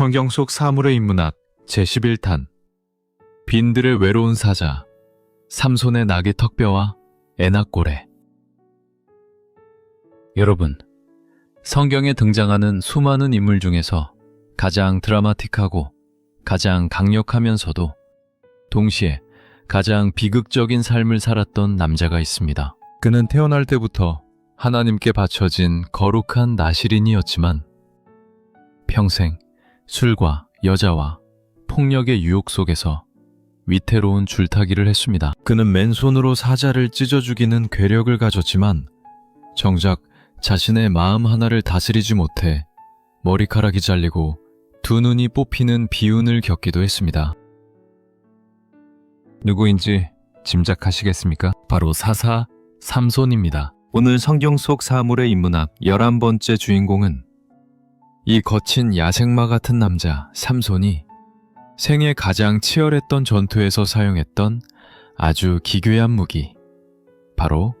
성경 속 사물의 인문학 제11탄 빈들의 외로운 사자 삼손의 낙의 턱뼈와 애낙고래 여러분, 성경에 등장하는 수많은 인물 중에서 가장 드라마틱하고 가장 강력하면서도 동시에 가장 비극적인 삶을 살았던 남자가 있습니다. 그는 태어날 때부터 하나님께 바쳐진 거룩한 나시린이었지만 평생 술과 여자와 폭력의 유혹 속에서 위태로운 줄타기를 했습니다. 그는 맨손으로 사자를 찢어 죽이는 괴력을 가졌지만 정작 자신의 마음 하나를 다스리지 못해 머리카락이 잘리고 두 눈이 뽑히는 비운을 겪기도 했습니다. 누구인지 짐작하시겠습니까? 바로 사사 삼손입니다. 오늘 성경 속 사물의 인문학 11번째 주인공은 이 거친 야생마 같은 남자 삼손이 생애 가장 치열했던 전투에서 사용했던 아주 기괴한 무기, 바로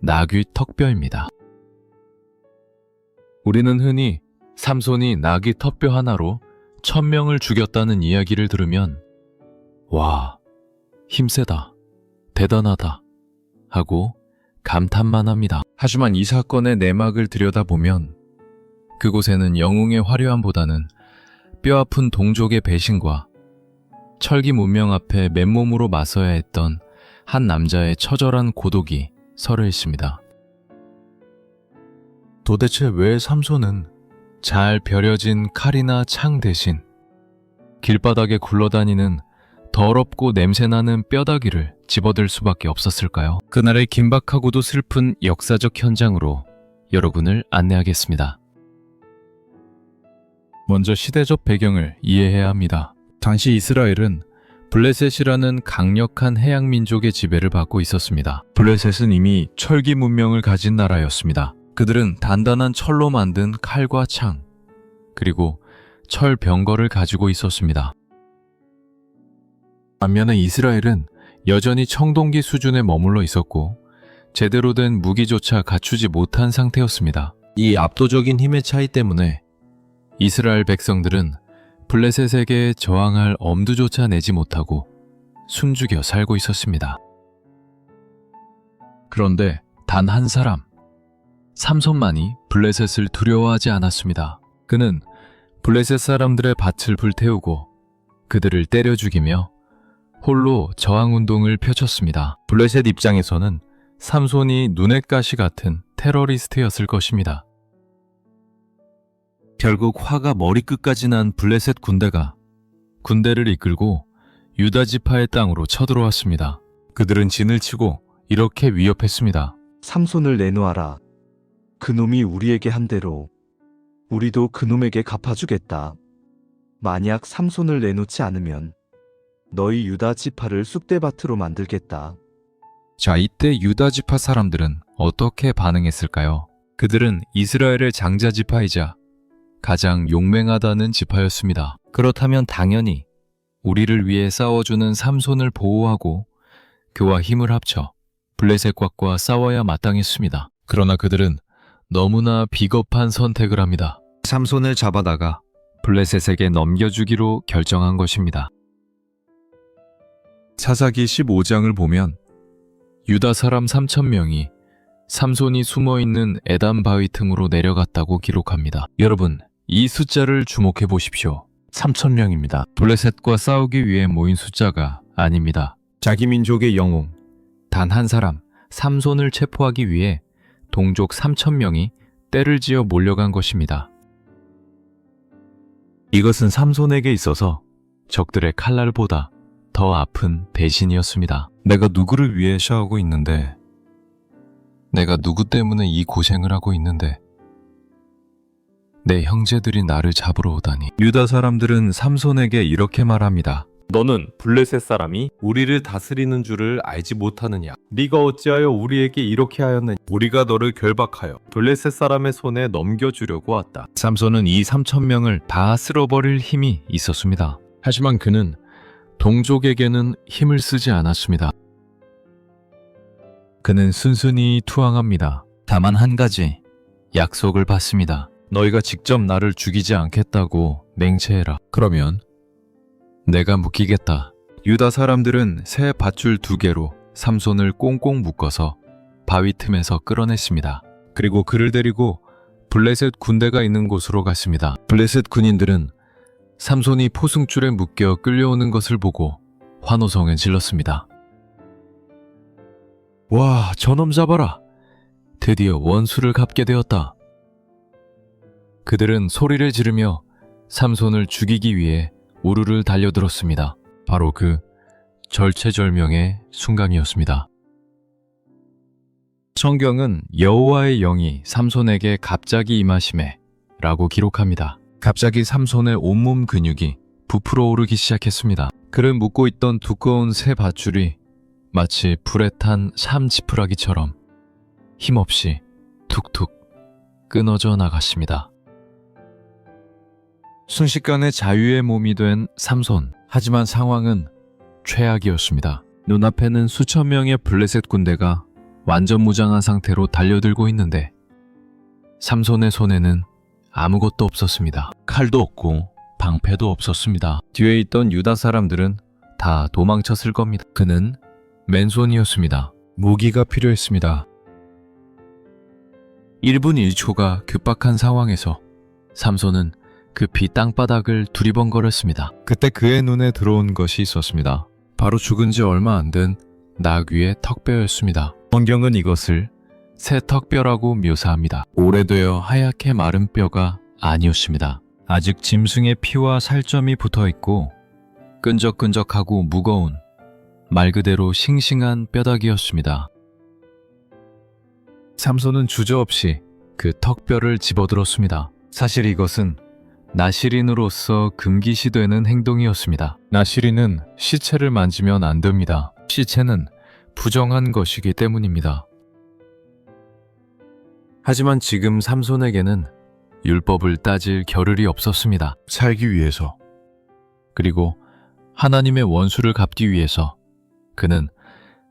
나귀 턱뼈입니다. 우리는 흔히 삼손이 나귀 턱뼈 하나로 천명을 죽였다는 이야기를 들으면 와, 힘세다, 대단하다 하고 감탄만 합니다. 하지만 이 사건의 내막을 들여다보면 그곳에는 영웅의 화려함보다는 뼈아픈 동족의 배신과 철기 문명 앞에 맨몸으로 맞서야 했던 한 남자의 처절한 고독이 서려 있습니다. 도대체 왜 삼손은 잘 벼려진 칼이나 창 대신 길바닥에 굴러다니는 더럽고 냄새나는 뼈다귀를 집어들 수밖에 없었을까요? 그날의 긴박하고도 슬픈 역사적 현장으로 여러분을 안내하겠습니다. 먼저 시대적 배경을 이해해야 합니다. 당시 이스라엘은 블레셋이라는 강력한 해양 민족의 지배를 받고 있었습니다. 블레셋은 이미 철기 문명을 가진 나라였습니다. 그들은 단단한 철로 만든 칼과 창, 그리고 철 병거를 가지고 있었습니다. 반면에 이스라엘은 여전히 청동기 수준에 머물러 있었고 제대로 된 무기조차 갖추지 못한 상태였습니다. 이 압도적인 힘의 차이 때문에 이스라엘 백성들은 블레셋에게 저항할 엄두조차 내지 못하고 숨죽여 살고 있었습니다. 그런데 단 한 사람, 삼손만이 블레셋을 두려워하지 않았습니다. 그는 블레셋 사람들의 밭을 불태우고 그들을 때려 죽이며 홀로 저항 운동을 펼쳤습니다. 블레셋 입장에서는 삼손이 눈엣 가시 같은 테러리스트였을 것입니다. 결국 화가 머리끝까지 난 블레셋 군대가 군대를 이끌고 유다 지파의 땅으로 쳐들어왔습니다. 그들은 진을 치고 이렇게 위협했습니다. 삼손을 내놓아라. 그놈이 우리에게 한 대로 우리도 그놈에게 갚아주겠다. 만약 삼손을 내놓지 않으면 너희 유다 지파를 쑥대밭으로 만들겠다. 자, 이때 유다 지파 사람들은 어떻게 반응했을까요? 그들은 이스라엘의 장자 지파이자 가장 용맹하다는 지파였습니다. 그렇다면 당연히 우리를 위해 싸워주는 삼손을 보호하고 그와 힘을 합쳐 블레셋과 싸워야 마땅했습니다. 그러나 그들은 너무나 비겁한 선택을 합니다. 삼손을 잡아다가 블레셋에게 넘겨주기로 결정한 것입니다. 사사기 15장을 보면 유다 사람 3천 명이 삼손이 숨어 있는 에담 바위 틈으로 내려갔다고 기록합니다. 여러분, 이 숫자를 주목해 보십시오. 3천 명입니다. 블레셋과 싸우기 위해 모인 숫자가 아닙니다. 자기 민족의 영웅 단 한 사람 삼손을 체포하기 위해 동족 3천 명이 때를 지어 몰려간 것입니다. 이것은 삼손에게 있어서 적들의 칼날보다 더 아픈 배신이었습니다. 내가 누구를 위해 샤하고 있는데, 내가 누구 때문에 이 고생을 하고 있는데, 내 형제들이 나를 잡으러 오다니. 유다 사람들은 삼손에게 이렇게 말합니다. 너는 블레셋 사람이 우리를 다스리는 줄을 알지 못하느냐? 네가 어찌하여 우리에게 이렇게 하였느냐? 우리가 너를 결박하여 블레셋 사람의 손에 넘겨주려고 왔다. 삼손은 이 3천 명을 다 쓸어버릴 힘이 있었습니다. 하지만 그는 동족에게는 힘을 쓰지 않았습니다. 그는 순순히 투항합니다. 다만 한 가지 약속을 받습니다. 너희가 직접 나를 죽이지 않겠다고 맹세해라. 그러면 내가 묶이겠다. 유다 사람들은 새 밧줄 두 개로 삼손을 꽁꽁 묶어서 바위 틈에서 끌어냈습니다. 그리고 그를 데리고 블레셋 군대가 있는 곳으로 갔습니다. 블레셋 군인들은 삼손이 포승줄에 묶여 끌려오는 것을 보고 환호성을 질렀습니다. 와, 저놈 잡아라. 드디어 원수를 갚게 되었다. 그들은 소리를 지르며 삼손을 죽이기 위해 우르를 달려들었습니다. 바로 그 절체절명의 순간이었습니다. 성경은 여호와의 영이 삼손에게 갑자기 임하심에 라고 기록합니다. 갑자기 삼손의 온몸 근육이 부풀어 오르기 시작했습니다. 그를 묶고 있던 두꺼운 새 밧줄이 마치 불에 탄 삼지푸라기처럼 힘없이 툭툭 끊어져 나갔습니다. 순식간에 자유의 몸이 된 삼손. 하지만 상황은 최악이었습니다. 눈앞에는 수천 명의 블레셋 군대가 완전 무장한 상태로 달려들고 있는데 삼손의 손에는 아무것도 없었습니다. 칼도 없고 방패도 없었습니다. 뒤에 있던 유다 사람들은 다 도망쳤을 겁니다. 그는 맨손이었습니다. 무기가 필요했습니다. 1분 1초가 급박한 상황에서 삼손은 급히 땅바닥을 두리번거렸습니다. 그때 그의 눈에 들어온 것이 있었습니다. 바로 죽은 지 얼마 안 된 나귀의 턱뼈였습니다. 성경은 이것을 새 턱뼈라고 묘사합니다. 오래되어 하얗게 마른 뼈가 아니었습니다. 아직 짐승의 피와 살점이 붙어 있고 끈적끈적하고 무거운 말 그대로 싱싱한 뼈다귀였습니다. 삼손은 주저없이 그 턱뼈를 집어들었습니다. 사실 이것은 나시린으로서 금기시되는 행동이었습니다. 나시린은 시체를 만지면 안 됩니다. 시체는 부정한 것이기 때문입니다. 하지만 지금 삼손에게는 율법을 따질 겨를이 없었습니다. 살기 위해서. 그리고 하나님의 원수를 갚기 위해서 그는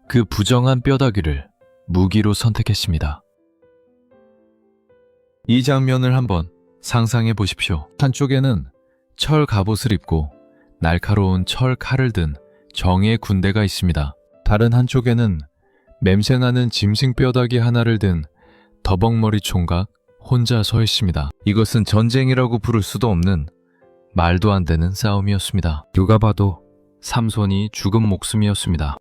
그 부정한 뼈다귀를 무기로 선택했습니다. 이 장면을 한번 상상해 보십시오. 한쪽에는 철 갑옷을 입고 날카로운 철 칼을 든 정의 군대가 있습니다. 다른 한쪽에는 냄새나는 짐승 뼈다귀 하나를 든 더벅머리 총각 혼자 서 있습니다. 이것은 전쟁이라고 부를 수도 없는 말도 안 되는 싸움이었습니다. 누가 봐도 삼손이 죽은 목숨이었습니다.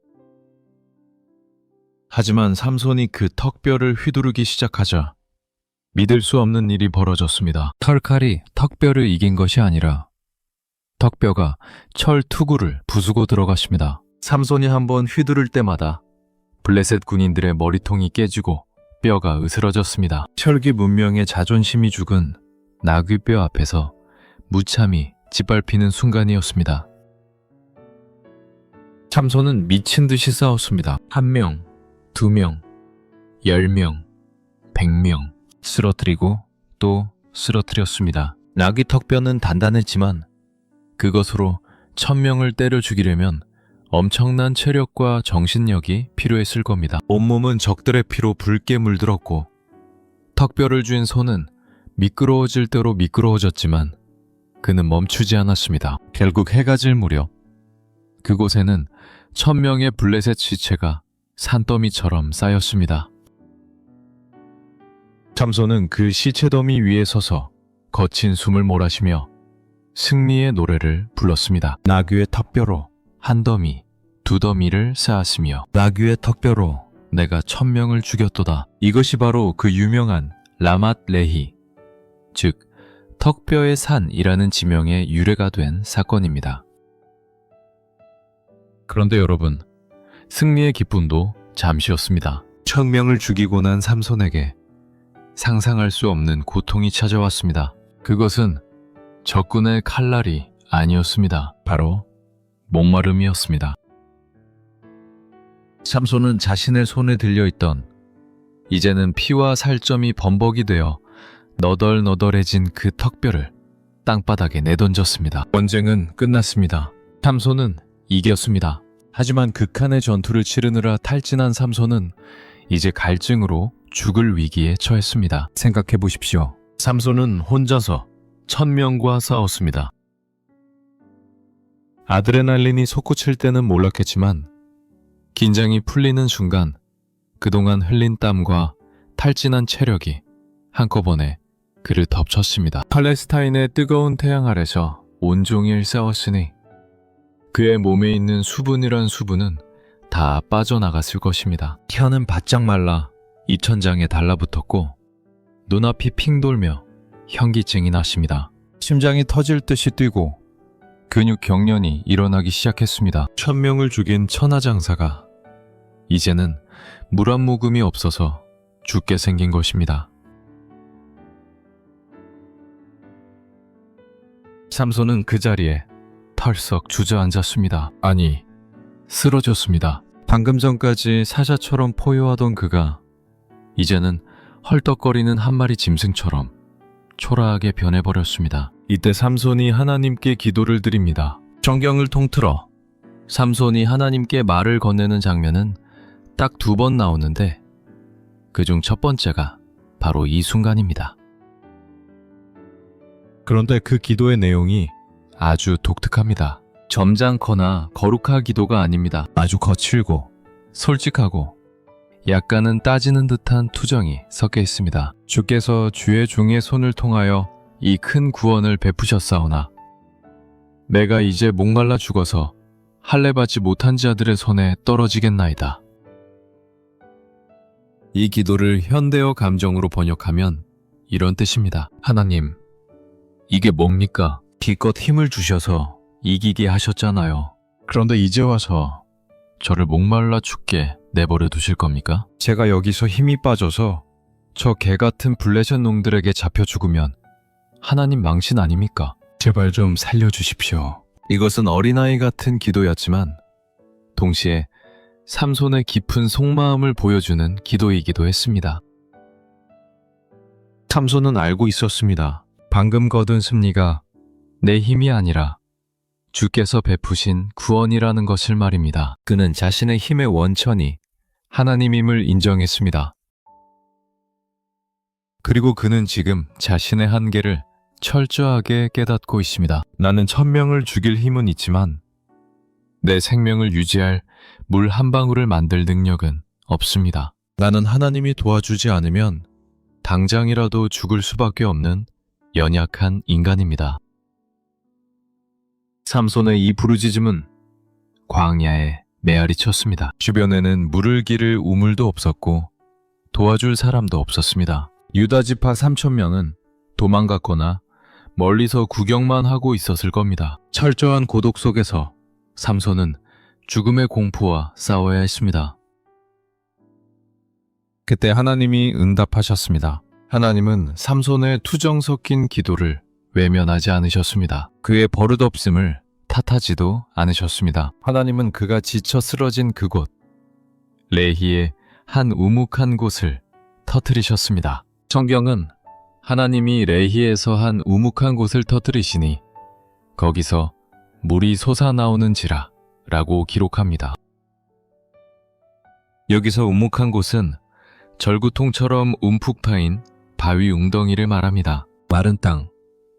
하지만 삼손이 그 턱뼈를 휘두르기 시작하자 믿을 수 없는 일이 벌어졌습니다. 털칼이 턱뼈를 이긴 것이 아니라 턱뼈가 철 투구를 부수고 들어갔습니다. 삼손이 한번 휘두를 때마다 블레셋 군인들의 머리통이 깨지고 뼈가 으스러졌습니다. 철기 문명의 자존심이 죽은 나귀뼈 앞에서 무참히 짓밟히는 순간이었습니다. 삼손은 미친 듯이 싸웠습니다. 한 명, 두 명, 열 명, 백 명 쓰러뜨리고 또 쓰러뜨렸습니다. 나귀 턱뼈는 단단했지만 그것으로 천 명을 때려 죽이려면 엄청난 체력과 정신력이 필요했을 겁니다. 온몸은 적들의 피로 붉게 물들었고 턱뼈를 쥔 손은 미끄러워질 대로 미끄러워졌지만 그는 멈추지 않았습니다. 결국 해가 질 무렵 그곳에는 천 명의 블레셋 시체가 산더미처럼 쌓였습니다. 참손은 그 시체 더미 위에 서서 거친 숨을 몰아쉬며 승리의 노래를 불렀습니다. 나귀의 턱뼈로 한 더미, 두 더미를 쌓았으며 나귀의 턱뼈로 내가 천 명을 죽였도다. 이것이 바로 그 유명한 라맛 레히, 즉 턱뼈의 산이라는 지명의 유래가 된 사건입니다. 그런데 여러분, 승리의 기쁨도 잠시였습니다. 천명을 죽이고 난 삼손에게 상상할 수 없는 고통이 찾아왔습니다. 그것은 적군의 칼날이 아니었습니다. 바로 목마름이었습니다. 삼손은 자신의 손에 들려있던 이제는 피와 살점이 범벅이 되어 너덜너덜해진 그 턱뼈를 땅바닥에 내던졌습니다. 전쟁은 끝났습니다. 삼손은 이겼습니다. 하지만 극한의 전투를 치르느라 탈진한 삼손은 이제 갈증으로 죽을 위기에 처했습니다. 생각해 보십시오. 삼손은 혼자서 천명과 싸웠습니다. 아드레날린이 솟구칠 때는 몰랐겠지만 긴장이 풀리는 순간 그동안 흘린 땀과 탈진한 체력이 한꺼번에 그를 덮쳤습니다. 팔레스타인의 뜨거운 태양 아래서 온종일 싸웠으니 그의 몸에 있는 수분이란 수분은 다 빠져나갔을 것입니다. 혀는 바짝 말라 입천장에 달라붙었고 눈앞이 핑 돌며 현기증이 났습니다. 심장이 터질 듯이 뛰고 근육 경련이 일어나기 시작했습니다. 천명을 죽인 천하장사가 이제는 물 한 모금이 없어서 죽게 생긴 것입니다. 삼손은 그 자리에 털썩 주저앉았습니다. 아니, 쓰러졌습니다. 방금 전까지 사자처럼 포효하던 그가 이제는 헐떡거리는 한 마리 짐승처럼 초라하게 변해버렸습니다. 이때 삼손이 하나님께 기도를 드립니다. 정경을 통틀어 삼손이 하나님께 말을 건네는 장면은 딱 두 번 나오는데 그 중 첫 번째가 바로 이 순간입니다. 그런데 그 기도의 내용이 아주 독특합니다. 점잖거나 거룩한 기도가 아닙니다. 아주 거칠고 솔직하고 약간은 따지는 듯한 투정이 섞여 있습니다. 주께서 주의 종의 손을 통하여 이 큰 구원을 베푸셨사오나 내가 이제 목말라 죽어서 할례받지 못한 자들의 손에 떨어지겠나이다. 이 기도를 현대어 감정으로 번역하면 이런 뜻입니다. 하나님, 이게 뭡니까? 기껏 힘을 주셔서 이기게 하셨잖아요. 그런데 이제 와서 저를 목말라 죽게 내버려 두실 겁니까? 제가 여기서 힘이 빠져서 저 개 같은 블레셋 놈들에게 잡혀 죽으면 하나님 망신 아닙니까? 제발 좀 살려주십시오. 이것은 어린아이 같은 기도였지만 동시에 삼손의 깊은 속마음을 보여주는 기도이기도 했습니다. 삼손은 알고 있었습니다. 방금 거둔 승리가 내 힘이 아니라 주께서 베푸신 구원이라는 것을 말입니다. 그는 자신의 힘의 원천이 하나님임을 인정했습니다. 그리고 그는 지금 자신의 한계를 철저하게 깨닫고 있습니다. 나는 천명을 죽일 힘은 있지만 내 생명을 유지할 물 한 방울을 만들 능력은 없습니다. 나는 하나님이 도와주지 않으면 당장이라도 죽을 수밖에 없는 연약한 인간입니다. 삼손의 이 부르짖음은 광야에 메아리 쳤습니다. 주변에는 물을 기를 우물도 없었고 도와줄 사람도 없었습니다. 유다 지파 3천 명은 도망갔거나 멀리서 구경만 하고 있었을 겁니다. 철저한 고독 속에서 삼손은 죽음의 공포와 싸워야 했습니다. 그때 하나님이 응답하셨습니다. 하나님은 삼손의 투정 섞인 기도를 외면하지 않으셨습니다. 그의 버릇없음을 탓하지도 않으셨습니다. 하나님은 그가 지쳐 쓰러진 그곳, 레히의 한 우묵한 곳을 터뜨리셨습니다. 성경은 하나님이 레히에서 한 우묵한 곳을 터뜨리시니 거기서 물이 솟아나오는지라 라고 기록합니다. 여기서 우묵한 곳은 절구통처럼 움푹 파인 바위 웅덩이를 말합니다. 마른 땅,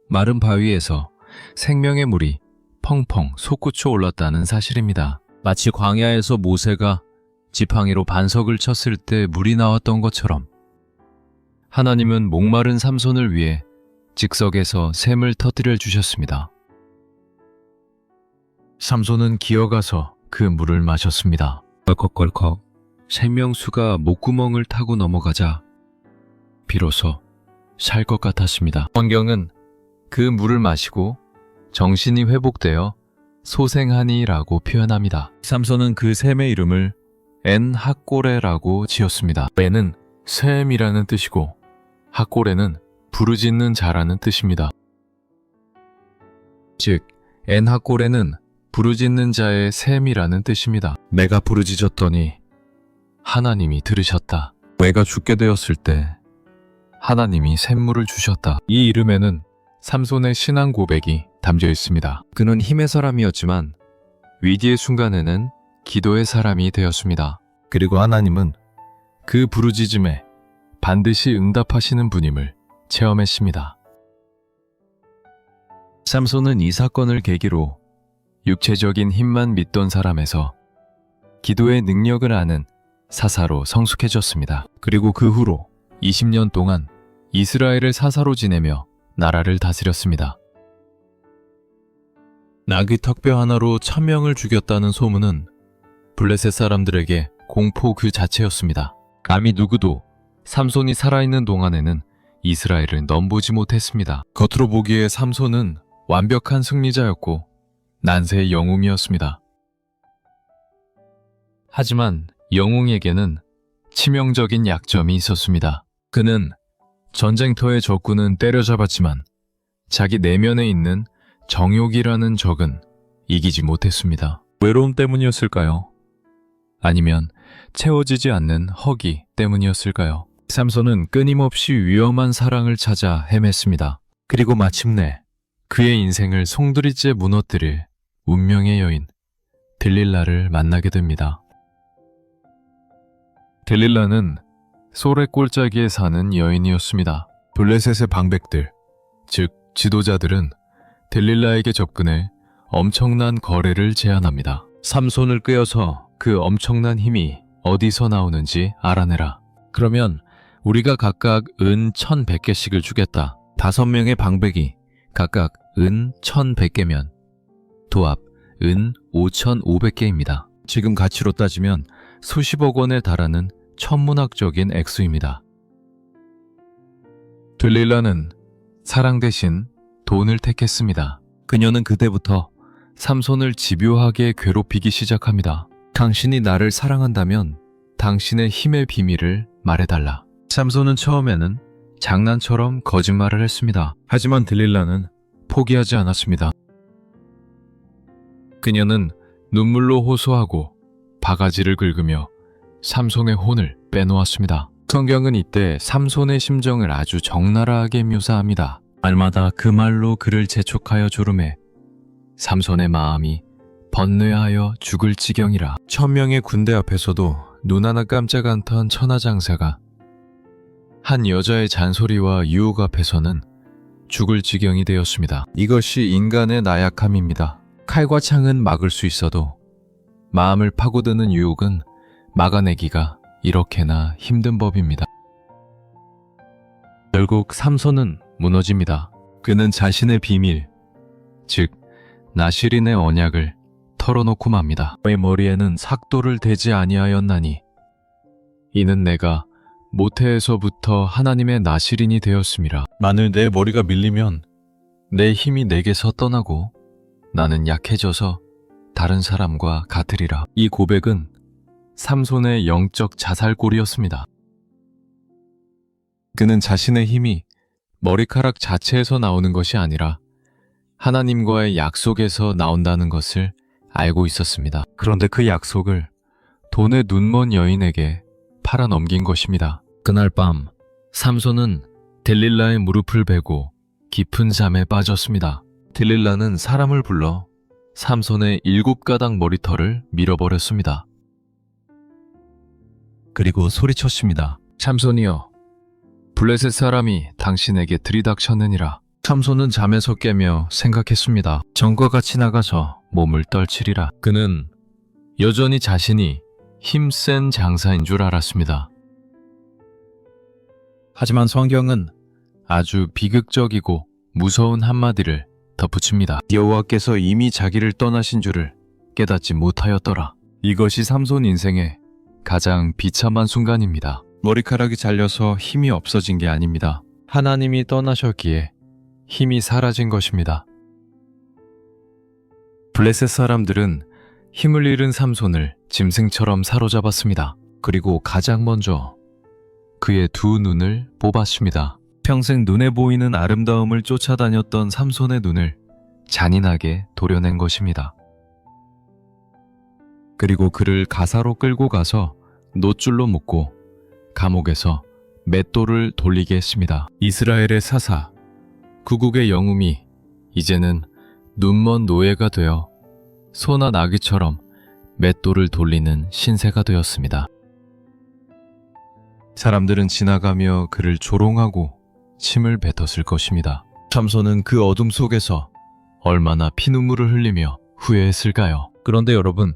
마른 바위에서 생명의 물이 펑펑 솟구쳐 올랐다는 사실입니다. 마치 광야에서 모세가 지팡이로 반석을 쳤을 때 물이 나왔던 것처럼 하나님은 목마른 삼손을 위해 즉석에서 샘을 터뜨려 주셨습니다. 삼손은 기어가서 그 물을 마셨습니다. 껄컥껄컥 생명수가 목구멍을 타고 넘어가자 비로소 살 것 같았습니다. 성경은 그 물을 마시고 정신이 회복되어 소생하니라고 표현합니다. 삼손은 그 샘의 이름을 엔 학고레라고 지었습니다. 엔은 샘이라는 뜻이고 학고레는 부르짖는 자라는 뜻입니다. 즉, 엔 학고레는 부르짖는 자의 샘이라는 뜻입니다. 내가 부르짖었더니 하나님이 들으셨다. 내가 죽게 되었을 때 하나님이 샘물을 주셨다. 이 이름에는 삼손의 신앙 고백이 담겨 있습니다. 그는 힘의 사람이었지만 위기의 순간에는 기도의 사람이 되었습니다. 그리고 하나님은 그 부르짖음에 반드시 응답하시는 분임을 체험했습니다. 삼손은 이 사건을 계기로 육체적인 힘만 믿던 사람에서 기도의 능력을 아는 사사로 성숙해졌습니다. 그리고 그 후로 20년 동안 이스라엘을 사사로 지내며 나라를 다스렸습니다. 나귀 턱뼈 하나로 천명을 죽였다는 소문은 블레셋 사람들에게 공포 그 자체였습니다. 감히 누구도 삼손이 살아있는 동안에는 이스라엘을 넘보지 못했습니다. 겉으로 보기에 삼손은 완벽한 승리자였고 난세의 영웅이었습니다. 하지만 영웅에게는 치명적인 약점이 있었습니다. 그는 전쟁터의 적군은 때려잡았지만 자기 내면에 있는 정욕이라는 적은 이기지 못했습니다. 외로움 때문이었을까요? 아니면 채워지지 않는 허기 때문이었을까요? 삼손은 끊임없이 위험한 사랑을 찾아 헤맸습니다. 그리고 마침내 그의 인생을 송두리째 무너뜨릴 운명의 여인 딜릴라를 만나게 됩니다. 딜릴라는 소래 꼴짜기에 사는 여인이었습니다. 블레셋의 방백들, 즉 지도자들은 딜릴라에게 접근해 엄청난 거래를 제안합니다. 삼손을 꿰어서 그 엄청난 힘이 어디서 나오는지 알아내라. 그러면 우리가 각각 은 1100개씩을 주겠다. 다섯 명의 방백이 각각 은 1100개면 도합 은 5500개입니다. 지금 가치로 따지면 수십억 원에 달하는 천문학적인 액수입니다. 들릴라는 사랑 대신 돈을 택했습니다. 그녀는 그때부터 삼손을 집요하게 괴롭히기 시작합니다. 당신이 나를 사랑한다면 당신의 힘의 비밀을 말해달라. 삼손은 처음에는 장난처럼 거짓말을 했습니다. 하지만 들릴라는 포기하지 않았습니다. 그녀는 눈물로 호소하고 바가지를 긁으며 삼손의 혼을 빼놓았습니다. 성경은 이때 삼손의 심정을 아주 적나라하게 묘사합니다. 말마다 그 말로 그를 재촉하여 조름해 삼손의 마음이 번뇌하여 죽을 지경이라 천명의 군대 앞에서도 눈 하나 깜짝 않던 천하장사가 한 여자의 잔소리와 유혹 앞에서는 죽을 지경이 되었습니다. 이것이 인간의 나약함입니다. 칼과 창은 막을 수 있어도 마음을 파고드는 유혹은 막아내기가 이렇게나 힘든 법입니다. 결국 삼손은 무너집니다. 그는 자신의 비밀, 즉 나시린의 언약을 털어놓고 맙니다. 내 머리에는 삭도를 대지 아니하였나니 이는 내가 모태에서부터 하나님의 나시린이 되었음이라. 만일 내 머리가 밀리면 내 힘이 내게서 떠나고 나는 약해져서 다른 사람과 같으리라. 이 고백은 삼손의 영적 자살골이었습니다. 그는 자신의 힘이 머리카락 자체에서 나오는 것이 아니라 하나님과의 약속에서 나온다는 것을 알고 있었습니다. 그런데 그 약속을 돈의 눈먼 여인에게 팔아 넘긴 것입니다. 그날 밤 삼손은 델릴라의 무릎을 베고 깊은 잠에 빠졌습니다. 델릴라는 사람을 불러 삼손의 일곱 가닥 머리털을 밀어버렸습니다. 그리고 소리쳤습니다. 삼손이여, 블레셋 사람이 당신에게 들이닥쳤느니라. 삼손은 잠에서 깨며 생각했습니다. 전과 같이 나가서 몸을 떨치리라. 그는 여전히 자신이 힘센 장사인 줄 알았습니다. 하지만 성경은 아주 비극적이고 무서운 한마디를 덧붙입니다. 여호와께서 이미 자기를 떠나신 줄을 깨닫지 못하였더라. 이것이 삼손 인생의 가장 비참한 순간입니다. 머리카락이 잘려서 힘이 없어진 게 아닙니다. 하나님이 떠나셨기에 힘이 사라진 것입니다. 블레셋 사람들은 힘을 잃은 삼손을 짐승처럼 사로잡았습니다. 그리고 가장 먼저 그의 두 눈을 뽑았습니다. 평생 눈에 보이는 아름다움을 쫓아다녔던 삼손의 눈을 잔인하게 도려낸 것입니다. 그리고 그를 가사로 끌고 가서 노줄로 묶고 감옥에서 맷돌을 돌리게 했습니다. 이스라엘의 사사, 구국의 영웅이 이제는 눈먼 노예가 되어 소나 나귀처럼 맷돌을 돌리는 신세가 되었습니다. 사람들은 지나가며 그를 조롱하고 침을 뱉었을 것입니다. 참소는 그 어둠 속에서 얼마나 피눈물을 흘리며 후회했을까요? 그런데 여러분,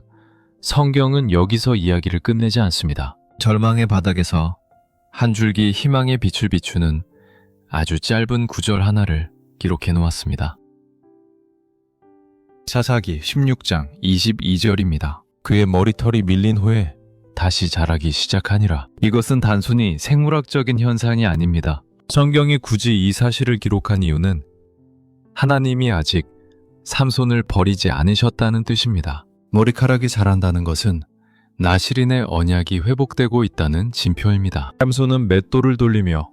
성경은 여기서 이야기를 끝내지 않습니다. 절망의 바닥에서 한 줄기 희망의 빛을 비추는 아주 짧은 구절 하나를 기록해 놓았습니다. 사사기 16장 22절입니다. 그의 머리털이 밀린 후에 다시 자라기 시작하니라. 이것은 단순히 생물학적인 현상이 아닙니다. 성경이 굳이 이 사실을 기록한 이유는 하나님이 아직 삼손을 버리지 않으셨다는 뜻입니다. 머리카락이 자란다는 것은 나시린의 언약이 회복되고 있다는 징표입니다. 삼손은 맷돌을 돌리며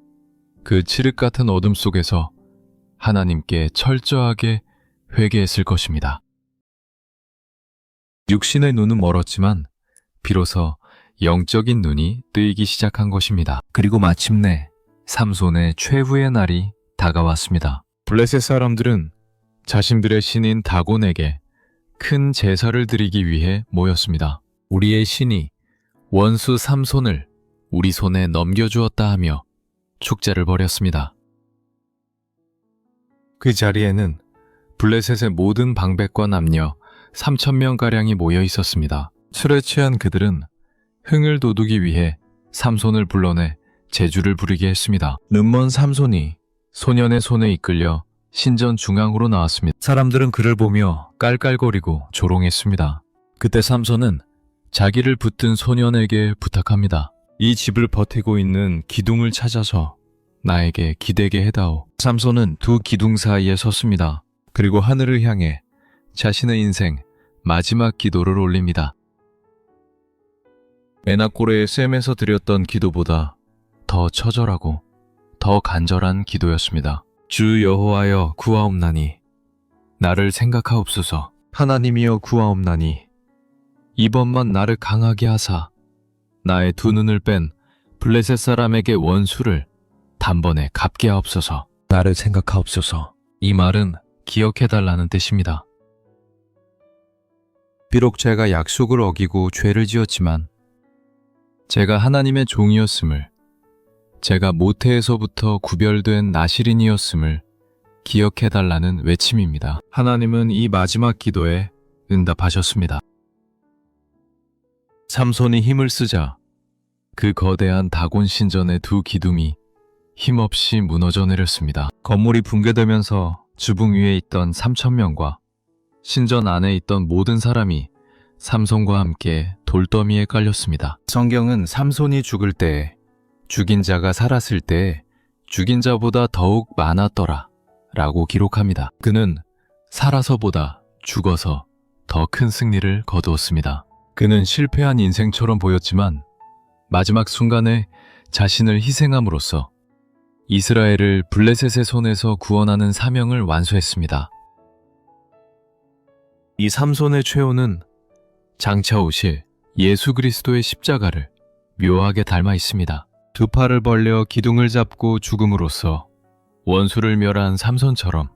그 칠흑 같은 어둠 속에서 하나님께 철저하게 회개했을 것입니다. 육신의 눈은 멀었지만 비로소 영적인 눈이 뜨이기 시작한 것입니다. 그리고 마침내 삼손의 최후의 날이 다가왔습니다. 블레셋 사람들은 자신들의 신인 다곤에게 큰 제사를 드리기 위해 모였습니다. 우리의 신이 원수 삼손을 우리 손에 넘겨주었다 하며 축제를 벌였습니다. 그 자리에는 블레셋의 모든 방백과 남녀 3천 명가량이 모여 있었습니다. 술에 취한 그들은 흥을 돋우기 위해 삼손을 불러내 제주를 부리게 했습니다. 눈먼 삼손이 소년의 손에 이끌려 신전 중앙으로 나왔습니다. 사람들은 그를 보며 깔깔거리고 조롱했습니다. 그때 삼손은 자기를 붙든 소년에게 부탁합니다. 이 집을 버티고 있는 기둥을 찾아서 나에게 기대게 해다오. 삼손은 두 기둥 사이에 섰습니다. 그리고 하늘을 향해 자신의 인생 마지막 기도를 올립니다. 에나꼬레의 셈에서 드렸던 기도보다 더 처절하고 더 간절한 기도였습니다. 주 여호와여 구하옵나니 나를 생각하옵소서. 하나님이여 구하옵나니 이번만 나를 강하게 하사 나의 두 눈을 뺀 블레셋 사람에게 원수를 단번에 갚게 하옵소서. 나를 생각하옵소서. 이 말은 기억해달라는 뜻입니다. 비록 제가 약속을 어기고 죄를 지었지만 제가 하나님의 종이었음을 제가 모태에서부터 구별된 나시린이었음을 기억해달라는 외침입니다. 하나님은 이 마지막 기도에 응답하셨습니다. 삼손이 힘을 쓰자 그 거대한 다곤 신전의 두 기둥이 힘없이 무너져 내렸습니다. 건물이 붕괴되면서 주붕 위에 있던 3천 명과 신전 안에 있던 모든 사람이 삼손과 함께 돌더미에 깔렸습니다. 성경은 삼손이 죽을 때 죽인 자가 살았을 때 죽인 자보다 더욱 많았더라 라고 기록합니다. 그는 살아서보다 죽어서 더 큰 승리를 거두었습니다. 그는 실패한 인생처럼 보였지만 마지막 순간에 자신을 희생함으로써 이스라엘을 블레셋의 손에서 구원하는 사명을 완수했습니다. 이 삼손의 최후는 장차 오실 예수 그리스도의 십자가를 묘하게 닮아 있습니다. 두 팔을 벌려 기둥을 잡고 죽음으로써 원수를 멸한 삼손처럼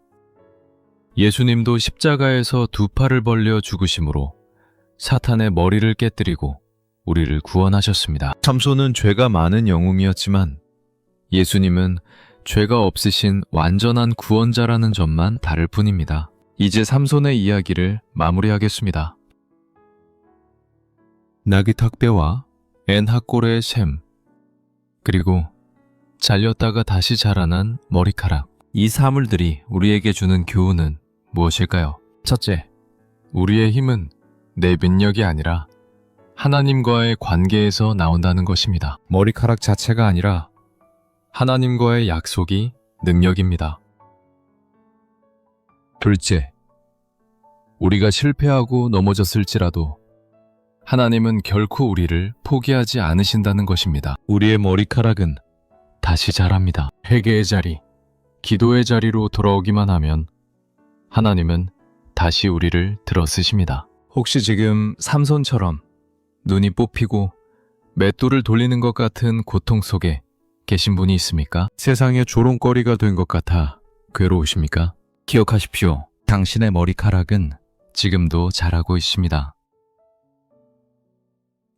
예수님도 십자가에서 두 팔을 벌려 죽으심으로 사탄의 머리를 깨뜨리고 우리를 구원하셨습니다. 삼손은 죄가 많은 영웅이었지만 예수님은 죄가 없으신 완전한 구원자라는 점만 다를 뿐입니다. 이제 삼손의 이야기를 마무리하겠습니다. 나귀 탁배와 앤하꼬레의 셈, 그리고 잘렸다가 다시 자라난 머리카락. 이 사물들이 우리에게 주는 교훈은 무엇일까요? 첫째, 우리의 힘은 내 능력이 아니라 하나님과의 관계에서 나온다는 것입니다. 머리카락 자체가 아니라 하나님과의 약속이 능력입니다. 둘째, 우리가 실패하고 넘어졌을지라도 하나님은 결코 우리를 포기하지 않으신다는 것입니다. 우리의 머리카락은 다시 자랍니다. 회개의 자리, 기도의 자리로 돌아오기만 하면 하나님은 다시 우리를 들어쓰십니다. 혹시 지금 삼손처럼 눈이 뽑히고 맷돌을 돌리는 것 같은 고통 속에 계신 분이 있습니까? 세상의 조롱거리가 된 것 같아 괴로우십니까? 기억하십시오. 당신의 머리카락은 지금도 자라고 있습니다.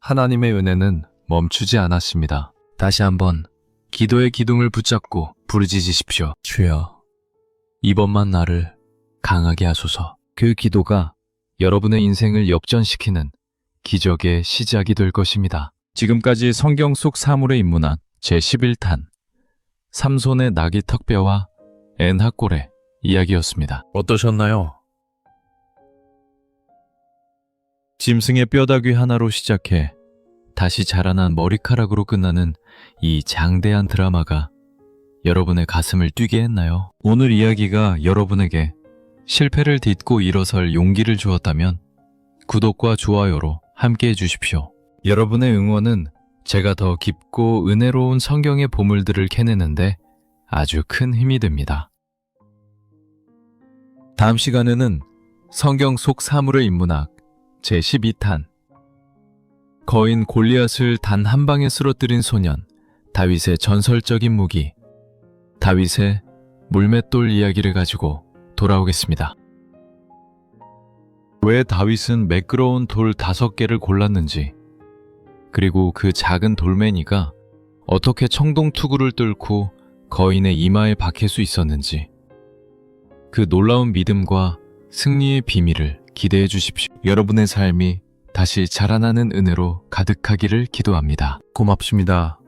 하나님의 은혜는 멈추지 않았습니다. 다시 한번 기도의 기둥을 붙잡고 부르짖으십시오. 주여, 이번만 나를 강하게 하소서. 그 기도가 여러분의 인생을 역전시키는 기적의 시작이 될 것입니다. 지금까지 성경 속 사물에 입문한 제11탄 삼손의 나귀 턱뼈와 앤하골의 이야기였습니다. 어떠셨나요? 짐승의 뼈다귀 하나로 시작해 다시 자라난 머리카락으로 끝나는 이 장대한 드라마가 여러분의 가슴을 뛰게 했나요? 오늘 이야기가 여러분에게 실패를 딛고 일어설 용기를 주었다면 구독과 좋아요로 함께 해주십시오. 여러분의 응원은 제가 더 깊고 은혜로운 성경의 보물들을 캐내는데 아주 큰 힘이 됩니다. 다음 시간에는 성경 속 사물의 인문학 제12탄 거인 골리앗을 단 한 방에 쓰러뜨린 소년 다윗의 전설적인 무기 다윗의 물맷돌 이야기를 가지고 돌아오겠습니다. 왜 다윗은 매끄러운 돌 다섯 개를 골랐는지 그리고 그 작은 돌멩이가 어떻게 청동 투구를 뚫고 거인의 이마에 박힐 수 있었는지 그 놀라운 믿음과 승리의 비밀을 기대해 주십시오. 여러분의 삶이 다시 자라나는 은혜로 가득하기를 기도합니다. 고맙습니다.